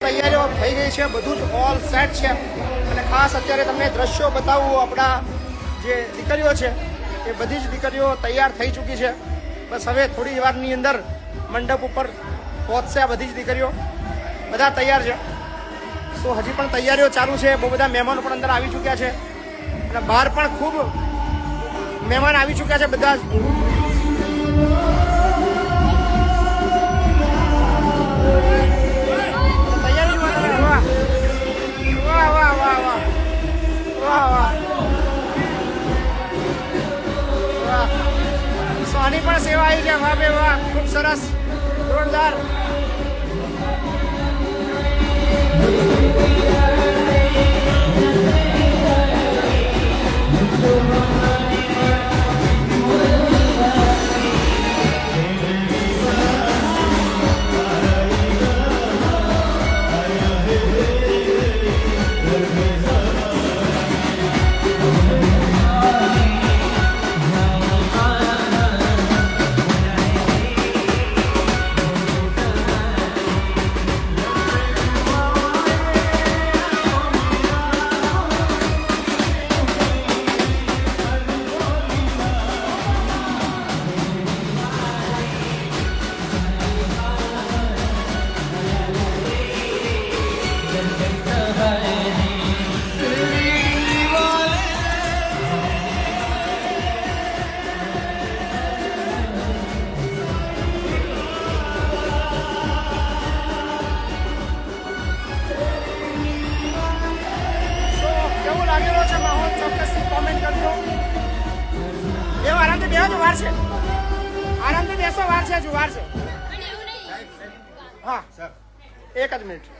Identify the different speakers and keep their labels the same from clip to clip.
Speaker 1: તૈયારીઓ થઈ ગઈ છે, બધું જ ઓલ સેટ છે. અને ખાસ અત્યારે તમને દ્રશ્યો બતાવું આપણા જે દીકરીઓ છે, એ બધી જ દીકરીઓ તૈયાર થઈ ચૂકી છે. બસ હવે થોડી વારની અંદર મંડપ ઉપર પહોંચશે આ બધી જ દીકરીઓ. બધા તૈયાર છે. સો હજી પણ તૈયારીઓ ચાલુ છે. બહુ બધા મહેમાનો પણ અંદર આવી ચૂક્યા છે. અને બહાર પણ ખૂબ મહેમાન આવી ચૂક્યા છે બધા જ. સોની એવા આવી ગયા. વાહ બે વાહ. ખૂબ સરસ. જોરદાર. વાર છે? આરામથી બેસો વાર છે. હજુ વાર છે. હા. એક જ minute.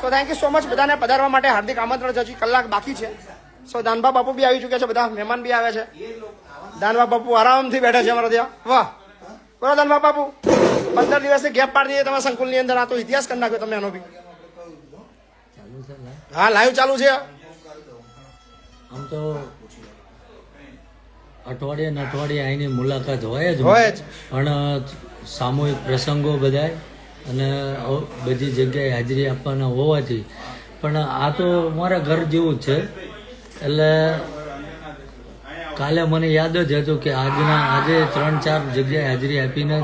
Speaker 1: So thank you so much બધાને પધારવા માટે હાર્દિક આમંત્રણ છે. હજી કલાક બાકી છે. સો દાનભા બાપુ બી આવી ચૂક્યા છે. બધા મહેમાન બી આવ્યા છે. દાનભા બાપુ આરામથી બેઠા છે અમારા ત્યાં. વાહ. બોલો દાનભા બાપુ. પંદર દિવસથી ગેપ પાડી દઈએ તમારા સંકુલની અંદર. આ તો ઇતિહાસ કરી નાખ્યો તમે એનો બી હા લાઈવ ચાલુ છે.
Speaker 2: આમ તો અઠવાડિયે ને અઠવાડિયે અહીંની મુલાકાત હોય જ.
Speaker 1: હોય જ.
Speaker 2: પણ સામૂહિક પ્રસંગો બધાય અને બધી જગ્યાએ હાજરી આપવાના હોવાથી. પણ આ તો મારા ઘર જેવું જ છે. એટલે કાલે મને યાદ જ હતું કે આજના આજે ત્રણ ચાર જગ્યાએ હાજરી આપીને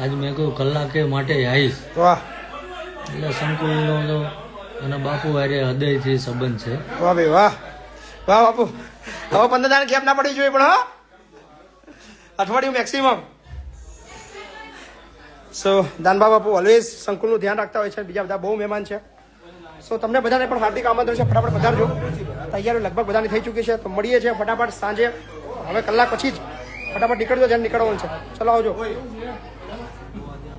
Speaker 2: આજ મેં કહ્યું કલાકે માટે આવીશ. એટલે સંકુલનો અને બાપુ હારે હૃદયથી સંબંધ છે.
Speaker 1: વાહ ભાઈ વાહ. વાહ બાપુ. હવે પંદર દાન કેમ ના પડી જોઈએ પણ હા? અઠવાડિયું મેક્સિમમ સો દાનબા બાપુ ઓલવેઝ સંકુલનું ધ્યાન રાખતા હોય છે બીજા બધા બહુ મહેમાન છે. સો તમને બધાને પણ હાર્દિક આમંત્રણ છે. ફટાફટ વધારજો તૈયારી લગભગ બધાની થઈ ચૂકી છે. તો મળીએ છીએ ફટાફટ સાંજે. હવે કલાક પછી જ. ફટાફટ નીકળજો, જેમ નીકળવાનું છે. ચલો આવજો.